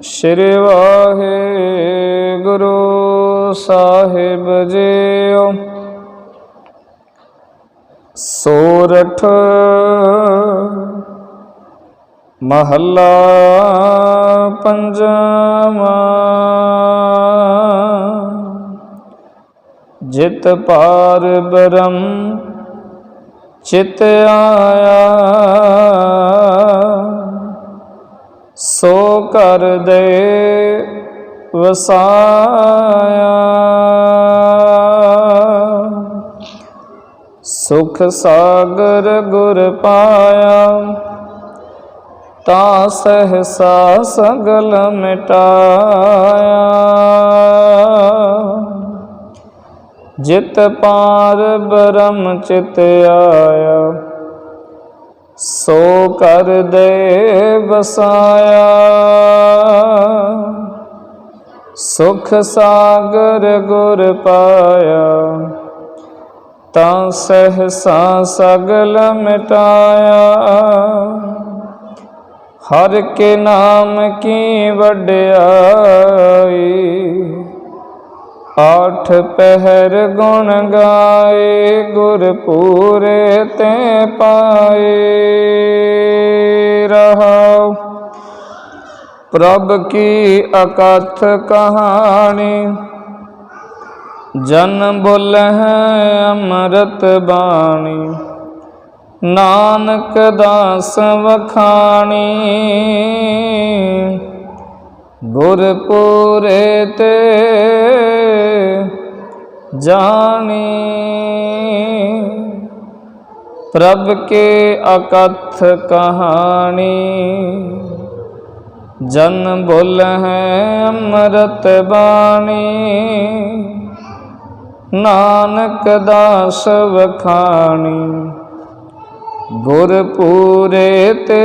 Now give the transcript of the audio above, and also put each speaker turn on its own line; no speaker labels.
ਸ਼੍ਰੀ ਵਾਹਿਗੁਰੂ ਸਾਹਿਬ JIO. ਸੋਰਠ ਮਹੱਲਾ ਪੰਜਵਾਂ। ਜਿਤ ਪਾਰ ਬ੍ਰਹਮ ਚਿਤ ਆਇਆ। ਸੋ ਕਰ ਦੇ ਵਸਾਇਆ। ਸੁਖ ਸਾਗਰ ਗੁਰ ਪਾਇਆ। ਤਾ ਸਹਸਾ ਸਗਲ ਮਿਟਾਇਆ। ਜਿਤ ਪਾਰ ਬ੍ਰਹਮ ਚਿਤ ਆਇਆ, ਸੋ ਕਰ ਦੇ ਵਸਾਇਆ ਸੁਖ ਸਾਗਰ ਗੁਰ ਪਾਇਆ, ਤਾਂ ਸਹਸਾ ਸਗਲ ਮਿਟਾਇਆ। ਹਰ ਕੇ ਨਾਮ ਕੀ ਵਡਿਆਈ ਆਠ ਪਹਿਰ ਗੁਣ ਗਾਏ, ਗੁਰ ਪੂਰੇ ਤੇ ਪਾਏ। ਰਹਾਉ। ਪ੍ਰਭ ਕੀ ਅਕਥ ਕਹਾਣੀ? ਜਨ ਬੋਲ ਹੈ ਅੰਮ੍ਰਿਤ ਬਾਣੀ। ਨਾਨਕ ਦਾਸ ਵਖਾਣੀ। ਗੁਰਪੂਰੇ ਤੇ ਜਾਣੀ। ਪ੍ਰਭ ਕੇ ਅਕਥ ਕਹਾਣੀ। ਜਨ ਬੋਲ ਹੈ ਅੰਮ੍ਰਿਤ ਬਾਣੀ। ਨਾਨਕ ਦਾਸ ਵਖਾਣੀ। ਗੁਰ ਪੂਰੇ ਤੇ